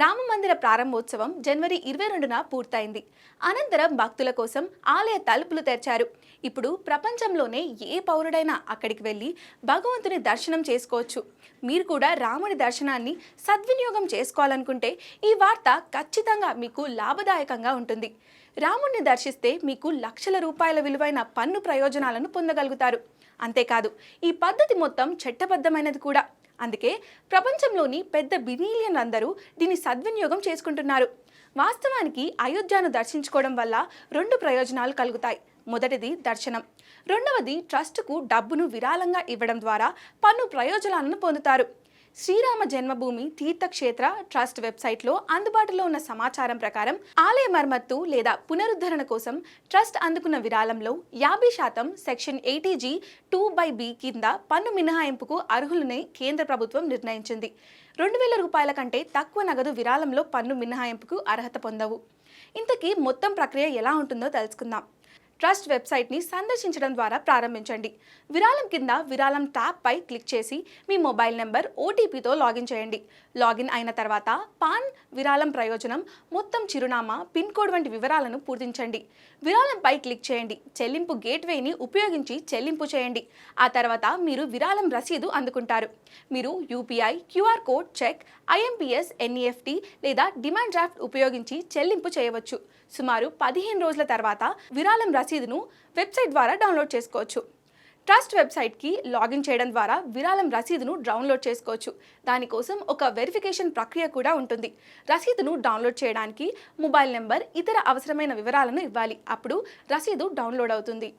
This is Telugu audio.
రామ మందిర ప్రారంభోత్సవం జనవరి ఇరవై రెండున పూర్తయింది. అనంతరం భక్తుల కోసం ఆలయ తలుపులు తెరిచారు. ఇప్పుడు ప్రపంచంలోనే ఏ పౌరుడైనా అక్కడికి వెళ్ళి భగవంతుని దర్శనం చేసుకోవచ్చు. మీరు కూడా రాముడి దర్శనాన్ని సద్వినియోగం చేసుకోవాలనుకుంటే ఈ వార్త ఖచ్చితంగా మీకు లాభదాయకంగా ఉంటుంది. రాముడిని దర్శిస్తే మీకు లక్షల రూపాయల విలువైన పన్ను ప్రయోజనాలను పొందగలుగుతారు. అంతేకాదు ఈ పద్ధతి మొత్తం చట్టబద్ధమైనది కూడా. అందుకే ప్రపంచంలోని పెద్ద బిలియన్లందరూ దీన్ని సద్వినియోగం చేసుకుంటున్నారు. వాస్తవానికి అయోధ్యను దర్శించుకోవడం వల్ల రెండు ప్రయోజనాలు కలుగుతాయి. మొదటిది దర్శనం. రెండవది ట్రస్టుకు డబ్బును విరాళంగా ఇవ్వడం ద్వారా పన్ను ప్రయోజనాలను పొందుతారు. శ్రీరామ జన్మభూమి తీర్థక్షేత్ర ట్రస్ట్ వెబ్సైట్లో అందుబాటులో ఉన్న సమాచారం ప్రకారం ఆలయ మరమ్మత్తు లేదా పునరుద్ధరణ కోసం ట్రస్ట్ అందుకున్న విరాళంలో యాభై శాతం section eighty G two by B కింద పన్ను మినహాయింపుకు అర్హులని కేంద్ర ప్రభుత్వం నిర్ణయించింది. రెండు వేల రూపాయల కంటే తక్కువ నగదు విరాళంలో పన్ను మినహాయింపుకు అర్హత పొందవు. ఇంతకీ మొత్తం ప్రక్రియ ఎలా ఉంటుందో తెలుసుకుందాం. ట్రస్ట్ వెబ్సైట్ని సందర్శించడం ద్వారా ప్రారంభించండి. విరాళం కింద విరాళం ట్యాబ్పై క్లిక్ చేసి మీ మొబైల్ నెంబర్ ఓటీపీతో లాగిన్ చేయండి. లాగిన్ అయిన తర్వాత పాన్ విరాళం ప్రయోజనం మొత్తం చిరునామా పిన్ కోడ్ వంటి వివరాలను పూర్తించండి విరాళంపై క్లిక్ చేయండి. చెల్లింపు గేట్వేని ఉపయోగించి చెల్లింపు చేయండి. ఆ తర్వాత మీరు విరాళం రసీదు అందుకుంటారు. మీరు UPI QR code cheque IMPS NEFT లేదా డిమాండ్ డ్రాఫ్ట్ ఉపయోగించి చెల్లింపు చేయవచ్చు. సుమారు పదిహేను రోజుల తర్వాత విరాళం రసీదు రసీదును వెబ్సైట్ ద్వారా డౌన్లోడ్ చేసుకోవచ్చు. ట్రస్ట్ వెబ్సైట్కి లాగిన్ చేయడం ద్వారా విరాళం రసీదును డౌన్లోడ్ చేసుకోవచ్చు. దానికోసం ఒక వెరిఫికేషన్ ప్రక్రియ కూడా ఉంటుంది. రసీదును డౌన్లోడ్ చేయడానికి మొబైల్ నెంబర్ ఇతర అవసరమైన వివరాలను ఇవ్వాలి. అప్పుడు రసీదు డౌన్లోడ్ అవుతుంది.